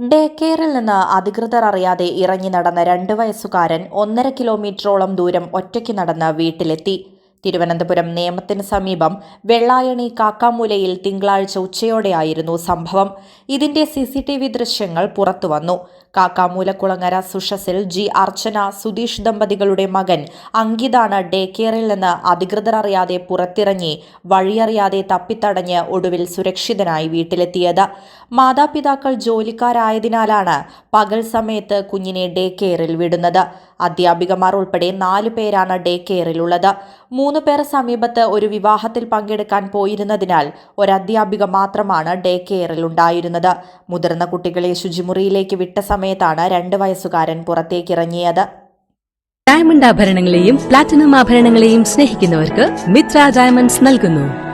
Day കെയറിൽ നിന്ന് അധികൃതർ അറിയാതെ ഇറങ്ങി നടന്ന രണ്ട് വയസ്സുകാരൻ ഒന്നര കിലോമീറ്ററോളം ദൂരം ഒറ്റയ്ക്ക് നടന്ന് വീട്ടിലെത്തി. തിരുവനന്തപുരം നേമത്തിന് സമീപം വെള്ളായണി കാക്കാമൂലയിൽ തിങ്കളാഴ്ച ഉച്ചയോടെയായിരുന്നു സംഭവം. ഇതിന്റെ സി ദൃശ്യങ്ങൾ പുറത്തുവന്നു. കാക്കാമൂലക്കുളങ്ങര സുഷസിൽ ജി അർച്ചന സുധീഷ് ദമ്പതികളുടെ മകൻ അങ്കിതാണ് ഡേ കെയറിൽ നിന്ന് അധികൃതർ അറിയാതെ പുറത്തിറങ്ങി വഴിയറിയാതെ തപ്പിത്തടഞ്ഞ് ഒടുവിൽ സുരക്ഷിതനായി വീട്ടിലെത്തിയത്. മാതാപിതാക്കൾ ജോലിക്കാരായതിനാലാണ് പകൽ സമയത്ത് കുഞ്ഞിനെ ഡേ കെയറിൽ വിടുന്നത്. അധ്യാപികമാർ ഉൾപ്പെടെ നാലു പേരാണ് ഡേ കെയറിലുള്ളത്. മൂന്ന് പേർ സമീപത്ത് ഒരു വിവാഹത്തിൽ പങ്കെടുക്കാൻ പോയിരുന്നതിനാൽ ഒരധ്യാപിക മാത്രമാണ് ഡേ കെയറിൽ ഉണ്ടായിരുന്നത് മുതിർന്ന കുട്ടികളെ ശുചിമുറിയിലേക്ക് വിട്ട സമയത്താണ് രണ്ട് വയസ്സുകാരൻ പുറത്തേക്കിറങ്ങിയത്. ഡയമണ്ട് ആഭരണങ്ങളെയും പ്ലാറ്റിനം ആഭരണങ്ങളെയും സ്നേഹിക്കുന്നവർക്ക് മിത്ര ഡയമണ്ട്സ് നൽകുന്നു.